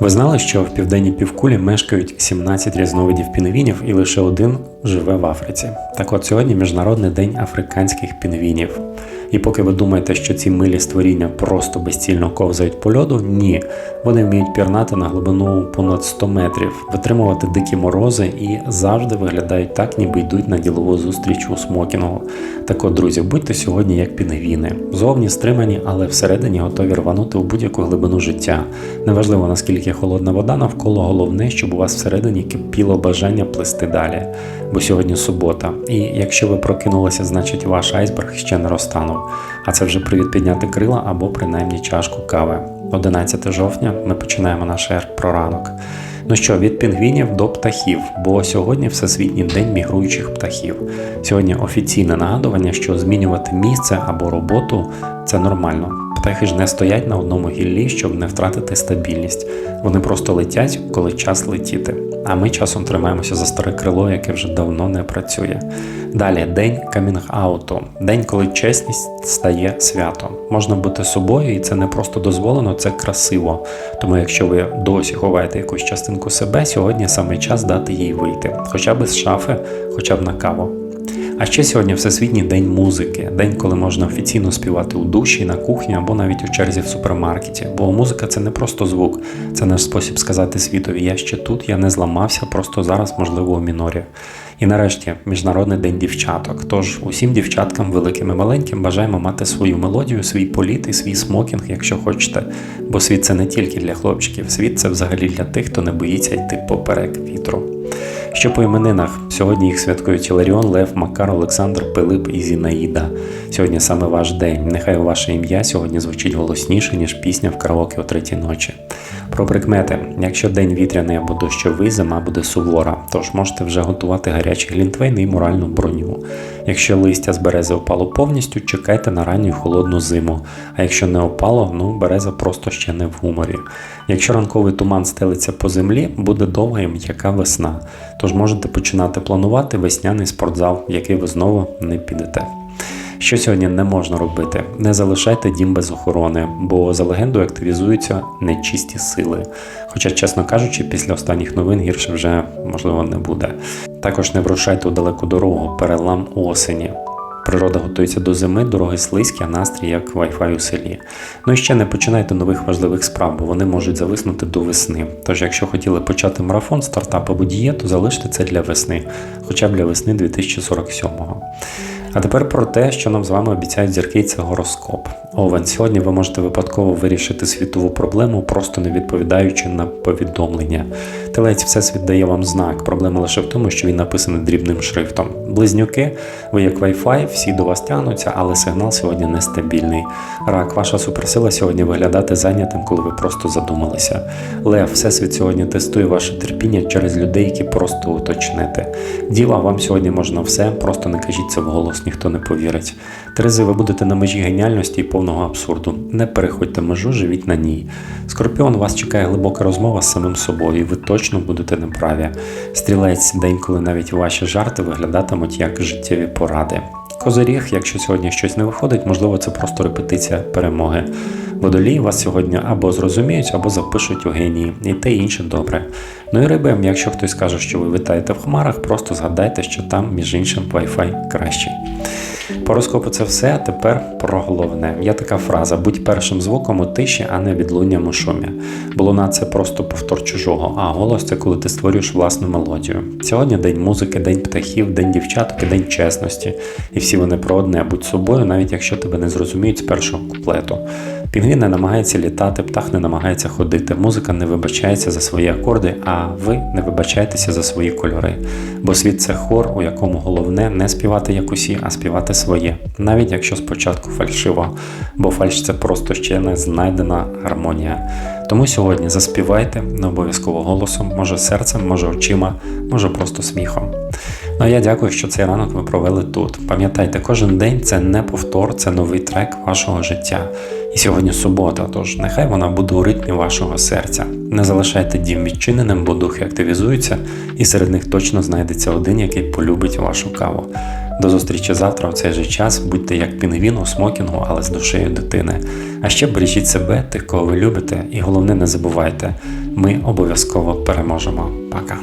Ви знали, що в південній півкулі мешкають 17 різновидів пінгвінів і лише один живе в Африці. Так от сьогодні Міжнародний день африканських пінгвінів. І поки ви думаєте, що ці милі створіння просто безцільно ковзають по льоду, ні. Вони вміють пірнати на глибину понад 100 метрів, витримувати дикі морози і завжди виглядають так, ніби йдуть на ділову зустріч у смокінгу. Так от, друзі, будьте сьогодні як пінгвіни. Зовні стримані, але всередині готові рванути у будь-яку глибину життя. Неважливо наскільки холодна вода навколо головне, щоб у вас всередині кипіло бажання плисти далі. Бо сьогодні субота, і якщо ви прокинулися, значить ваш айсберг ще не розтанув. А це вже привід підняти крила або принаймні чашку кави. 11 жовтня ми починаємо наш ер про ранок. Ну що, від пінгвінів до птахів, бо сьогодні Всесвітній день мігруючих птахів. Сьогодні офіційне нагадування, що змінювати місце або роботу це нормально. Птахи ж не стоять на одному гіллі, щоб не втратити стабільність. Вони просто летять, коли час летіти. А ми часом тримаємося за старе крило, яке вже давно не працює. Далі день камінг-ауту, день, коли чесність стає святом. Можна бути собою, і це не просто дозволено, це красиво. Тому, якщо ви досі ховаєте якусь частинку себе, сьогодні саме час дати їй вийти, хоча б з шафи, хоча б на каву. А ще сьогодні Всесвітній день музики, день, коли можна офіційно співати у душі, на кухні або навіть у черзі в супермаркеті. Бо музика це не просто звук, це наш спосіб сказати світові Я ще тут, я не зламався, просто зараз, можливо, у мінорі. І нарешті Міжнародний день дівчаток. Тож усім дівчаткам, великим і маленьким, бажаємо мати свою мелодію, свій політ і свій смокінг, якщо хочете. Бо світ це не тільки для хлопчиків, світ це взагалі для тих, хто не боїться йти поперек вітру. Що по іменинах? Сьогодні їх святкують Іларіон, Лев, Макар, Олександр, Пилип і Зінаїда. Сьогодні саме ваш день. Нехай ваше ім'я сьогодні звучить голосніше, ніж пісня в караоке о третій ночі. Про прикмети. Якщо день вітряний або дощовий, зима буде сувора, тож можете вже готувати гарячий глінтвейн і моральну броню. Якщо листя з берези опало повністю, чекайте на ранню холодну зиму. А якщо не опало, ну береза просто ще не в гуморі. Якщо ранковий туман стелиться по землі, буде довга і м'яка весна. Тож можете починати планувати весняний спортзал, в який ви знову не підете. Що сьогодні не можна робити? Не залишайте дім без охорони, бо за легендою активізуються нечисті сили. Хоча, чесно кажучи, після останніх новин гірше вже можливо не буде. Також не врушайте у далеку дорогу, перелам осені. Природа готується до зими, дороги слизькі, а настрій як Wi-Fi у селі. Ну і ще не починайте нових важливих справ, бо вони можуть зависнути до весни. Тож, якщо хотіли почати марафон, стартап або дієту, залиште це для весни, хоча б для весни 2047-го. А тепер про те, що нам з вами обіцяють зірки, це гороскоп. Овен, сьогодні ви можете випадково вирішити світову проблему, просто не відповідаючи на повідомлення. Телець всесвіт дає вам знак. Проблема лише в тому, що він написаний дрібним шрифтом. Близнюки, ви як Wi-Fi, всі до вас тягнуться, але сигнал сьогодні нестабільний. Рак, ваша суперсила сьогодні виглядати зайнятим, коли ви просто задумалися. Лев, всесвіт сьогодні тестує ваше терпіння через людей, які просто уточните. Діва, вам сьогодні можна все, просто не кажіть це вголос, ніхто не повірить. Терези, ви будете на межі геніальності і повного абсурду. Не переходьте межу, живіть на ній. Скорпіон, вас чекає глибока розмова з самим собою, і ви точно будете неправі. Стрілець, день, коли навіть ваші жарти виглядатимуть як життєві поради. Козиріг, якщо сьогодні щось не виходить, можливо, це просто репетиція перемоги. Водолії вас сьогодні або зрозуміють, або запишуть у генії, і те і інше добре. Ну і риби, якщо хтось каже, що ви витаєте в хмарах, просто згадайте, що там, між іншим, Wi-Fi кращий. По розкопу це все, а тепер про головне. Є така фраза: будь першим звуком у тиші, а не відлунням у шумі. Бо луна це просто повтор чужого, а голос це коли ти створюєш власну мелодію. Сьогодні день музики, день птахів, день дівчаток день чесності. І всі вони про одне будь собою, навіть якщо тебе не зрозуміють з першого куплету. Пінгвін не намагається літати, птах не намагається ходити, музика не вибачається за свої акорди, а ви не вибачаєтеся за свої кольори. Бо світ це хор, у якому головне не співати як усі, а співати своє, навіть якщо спочатку фальшиво, бо фальш це просто ще не знайдена гармонія. Тому сьогодні заспівайте не обов'язково голосом, може серцем, може очима, може просто сміхом. Ну а я дякую, що цей ранок ви провели тут. Пам'ятайте, кожен день це не повтор, це новий трек вашого життя. І сьогодні субота, тож нехай вона буде у ритмі вашого серця. Не залишайте дім відчиненим, бо духи активізуються, і серед них точно знайдеться один, який полюбить вашу каву. До зустрічі завтра в цей же час. Будьте як пінгвін у смокінгу, але з душею дитини. А ще бережіть себе, тих, кого ви любите, і головне не забувайте, ми обов'язково переможемо. Пока.